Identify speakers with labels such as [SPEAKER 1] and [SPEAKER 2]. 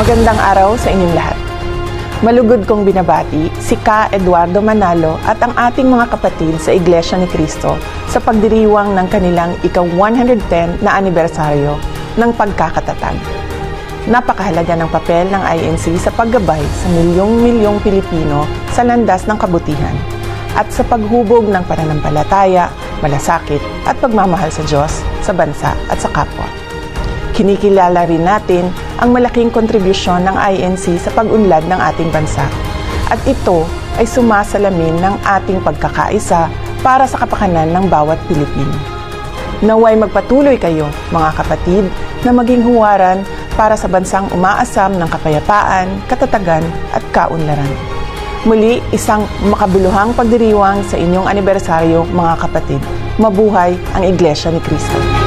[SPEAKER 1] Magandang araw sa inyong lahat. Malugod kong binabati si Ka Eduardo Manalo at ang ating mga kapatid sa Iglesia ni Cristo sa pagdiriwang ng kanilang ikaw-110 na anibersaryo ng pagkakatatag. Napakahalaga ng papel ng INC sa paggabay sa milyong-milyong Pilipino sa landas ng kabutihan at sa paghubog ng pananampalataya, malasakit at pagmamahal sa Diyos, sa bansa at sa kapwa. Kinikilala rin natin ang malaking kontribusyon ng INC sa pag-unlad ng ating bansa. At ito ay sumasalamin ng ating pagkakaisa para sa kapakanan ng bawat Pilipino. Naway magpatuloy kayo, mga kapatid, na maging huwaran para sa bansang umaasam ng kapayapaan, katatagan at kaunlaran. Muli, isang makabuluhang pagdiriwang sa inyong anibersaryo, mga kapatid. Mabuhay ang Iglesia ni Cristo.